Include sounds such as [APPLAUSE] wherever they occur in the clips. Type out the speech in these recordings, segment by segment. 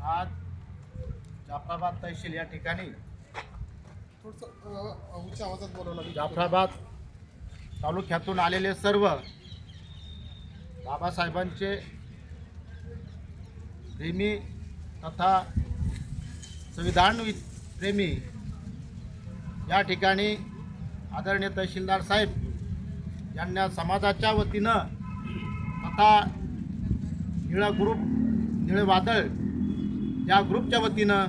आज जाफराबाद तहसील या ठिकाणी उच्च आवाजात बोलावं लागेल. जाफराबाद तालुक्यातून आलेले सर्व बाबासाहेबांचे प्रेमी तथा संविधान प्रेमी या ठिकाणी आदरणीय तहसीलदार साहेब यांना समाजाच्या वतीनं तथा निळा ग्रुप निळे वादळ या ग्रुपच्या वतीनं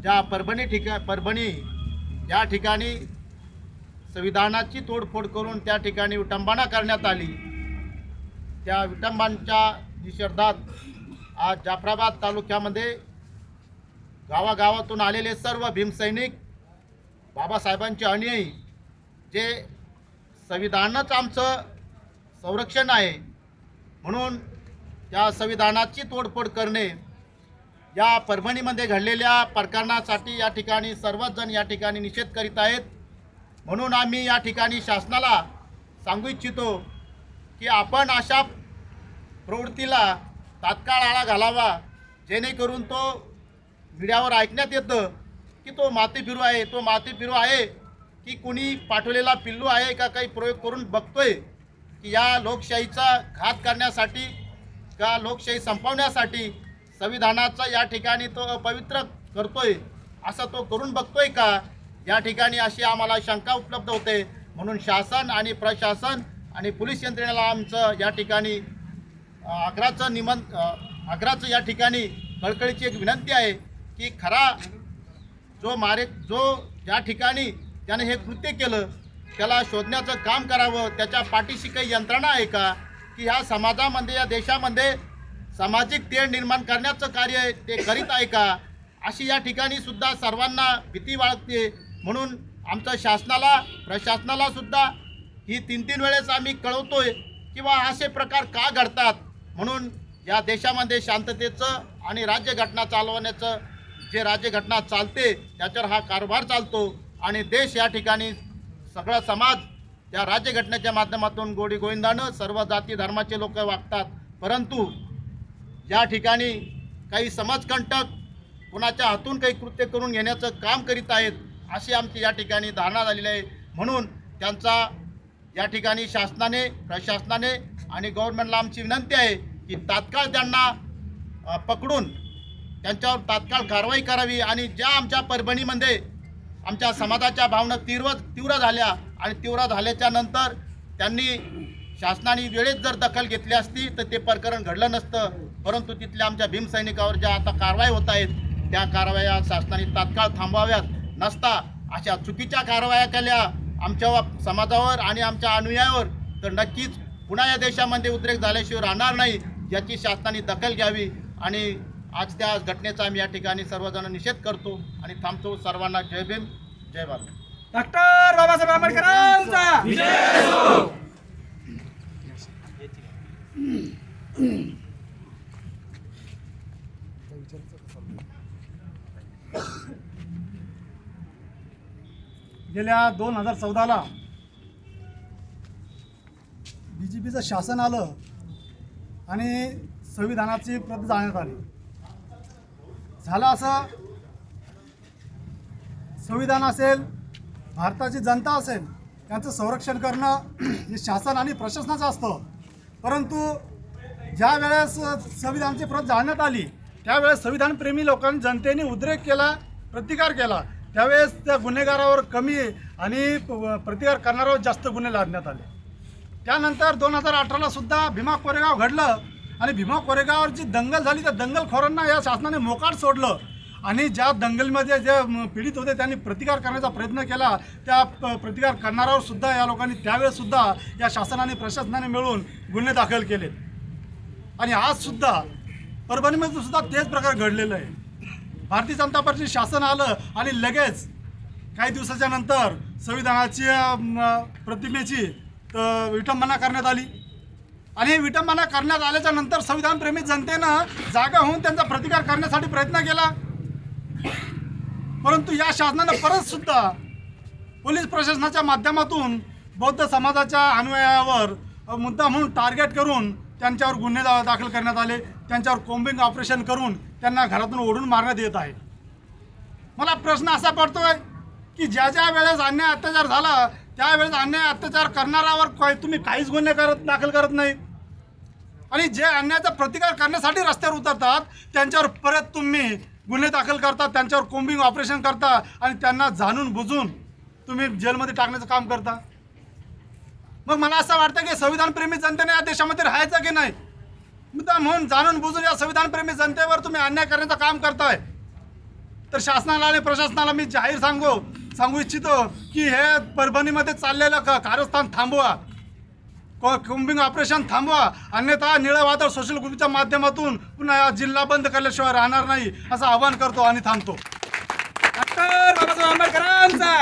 ज्या परभणी ठिका परभणी या ठिकाणी संविधानाची तोडफोड करून त्या ठिकाणी विटंबना करण्यात आली त्या विटंबांच्या निषेधात आज जाफराबाद तालुक्यामध्ये गावागावातून आलेले सर्व भीमसैनिक बाबासाहेबांचे अनुयायी जे संविधानच आमचं संरक्षण आहे म्हणून त्या संविधानाची तोडफोड करणे या परभणीमध्ये घडलेल्या प्रकरणासाठी या ठिकाणी सर्वच जण या ठिकाणी निषेध करीत आहेत. म्हणून आम्ही या ठिकाणी शासनाला सांगू इच्छितो की आपण अशा प्रवृत्तीला तात्काळ आळा घालावा जेणेकरून तो मीडियावर ऐकण्यात येतं की तो माती फिरू आहे तो माती फिरू आहे की कुणी पाठवलेला पिल्लू आहे का काही प्रयोग करून बघतोय की या लोकशाहीचा घात करण्यासाठी का लोकशाही संपवण्यासाठी संविधानाचा या ठिकाणी तो अपवित्र करतोय असं तो करून बघतोय का? या ठिकाणी अशी आम्हाला शंका उपलब्ध होते. म्हणून शासन आणि प्रशासन आणि पोलीस यंत्रणेला आमचं या ठिकाणी आग्राचं निमंत आग्राचं या ठिकाणी कळकळीची एक विनंती आहे की खरा जो मारे जो ज्या ठिकाणी त्याने हे कृत्य केलं त्याला शोधण्याचं काम करावं त्याच्या पाठीशी काही यंत्रणा आहे का? की ह्या समाजामध्ये या देशामध्ये सामाजिक तेढ निर्माण करण्याचं कार्य ते करीत आहे का? अशी या ठिकाणी सुद्धा सर्वांना भीती बाळगते म्हणून आमचं शासनाला प्रशासनाला सुद्धा ही तीन तीन वेळेस आम्ही कळवतोय किंवा असे प्रकार का घडतात? म्हणून या देशामध्ये शांततेचं आणि राज्यघटना चालवण्याचं जे राज्यघटना चालते त्याच्यावर हा कारभार चालतो आणि देश या ठिकाणी सगळा समाज या राज्यघटनेच्या माध्यमातून गोडी गोविंदानं सर्व जाती धर्माचे लोक वागतात. परंतु या ठिकाणी काही समाजकंटक कुणाच्या हातून काही कृत्य करून घेण्याचं काम करीत आहेत अशी आमची या ठिकाणी धारणा झालेली आहे. म्हणून त्यांचा या ठिकाणी शासनाने प्रशासनाने आणि गव्हर्नमेंटला आमची विनंती आहे की तात्काळ त्यांना पकडून त्यांच्यावर तात्काळ कारवाई करावी आणि ज्या आमच्या परभणीमध्ये आमच्या समाजाच्या भावना तीव्र तीव्र झाल्या आणि तीव्र झाल्याच्यानंतर त्यांनी शासनाने वेळेत जर दखल घेतली असती तर ते प्रकरण घडलं नसतं. परंतु तिथल्या आमच्या भीमसैनिकावर ज्या आता कारवाई होत आहेत त्या कारवाया शासनाने तात्काळ थांबवाव्यात. नसता अशा चुकीच्या कारवाया केल्या आमच्या समाजावर आणि आमच्या अनुयायावर तर नक्कीच पुन्हा या देशामध्ये उद्रेक झाल्याशिवाय राहणार नाही याची शासनाने दखल घ्यावी. आणि आज त्या घटनेचा आम्ही या ठिकाणी सर्वजण निषेध करतो आणि थांबतो. सर्वांना जय भीम जय भारत. डॉक्टर बाबासाहेब आंबेडकरांचा! [COUGHS] गेल्या दोन हजार चौदाला बी जे पीचं शासन आलं आणि संविधानाची प्रत जाण्यात आली. झालं असं संविधान असेल भारताची जनता असेल त्यांचं संरक्षण करणं हे शासन आणि प्रशासनाचं असतं. परंतु ज्या वेळेस संविधानाची प्रत जाळण्यात आली त्यावेळेस संविधानप्रेमी लोकांनी जनतेने उद्रेक केला प्रतिकार केला. त्यावेळेस त्या गुन्हेगारावर कमी आणि प्रतिकार करणाऱ्यावर जास्त गुन्हे लादण्यात आले. त्यानंतर दोन हजार अठराला सुद्धा भीमा कोरेगाव घडलं आणि भीमा कोरेगाववर जी दंगल झाली त्या दंगलखोरांना या शासनाने मोकाट सोडलं आणि ज्या दंगलमध्ये जे पीडित होते त्यांनी प्रतिकार करण्याचा प्रयत्न केला त्या प्रतिकार करणाऱ्यावर सुद्धा या लोकांनी त्यावेळेससुद्धा या शासनाने प्रशासनाने मिळून गुन्हे दाखल केले. आणि आजसुद्धा परभणीमध्ये सुद्धा तेच प्रकार घडलेलं आहे. भारतीय जनता पार्टी शासन आलं आणि लगेच काही दिवसाच्या नंतर संविधानाची प्रतिमेची विटंबना करण्यात आली. आणि विटंबना करण्यात आल्याच्यानंतर संविधानप्रेमी जनतेनं जागा होऊन त्यांचा प्रतिकार करण्यासाठी प्रयत्न केला. परंतु या शासनानं परत सुद्धा पोलीस प्रशासनाच्या माध्यमातून बौद्ध समाजाच्या अन्वयावर मुद्दा म्हणून टार्गेट करून त्यांच्यावर गुन्हे दाखल करण्यात आले. त्यांच्यावर कोम्बिंग ऑपरेशन करून त्यांना घरातून ओढून मारण्यात येत आहे. मला प्रश्न असा पडतोय की ज्या ज्या वेळेस अन्याय अत्याचार झाला त्यावेळेस अन्याय अत्याचार करणाऱ्यावर काय तुम्ही काहीच गुन्हे करत दाखल करत नाही. आणि जे अन्यायाचा प्रतिकार करण्यासाठी रस्त्यावर उतरतात त्यांच्यावर परत तुम्ही गुन्हे दाखल करता त्यांच्यावर कोम्बिंग ऑपरेशन करता आणि त्यांना जाणून बुजून तुम्ही जेलमध्ये टाकण्याचं काम करता. मग मला असं वाटतं की संविधानप्रेमी जनतेने या देशामध्ये राहायचं की नाही? मुद्दा म्हणून जाणून बुजून या संविधानप्रेमी जनतेवर तुम्ही अन्याय करण्याचं काम करताय. तर शासनाला आणि प्रशासनाला मी जाहीर सांगू सांगू इच्छितो की हे परभणीमध्ये चाललेलं का कारस्थान थांबवा. कुंबिंग ऑपरेशन थांबवा. अन्यथा निळं वादळ सोशल ग्रुपच्या माध्यमातून पुन्हा या जिल्हा बंद केल्याशिवाय राहणार नाही असं आवाहन करतो आणि थांबतो. डॉक्टर बाबासाहेब आंबेडकरांचा.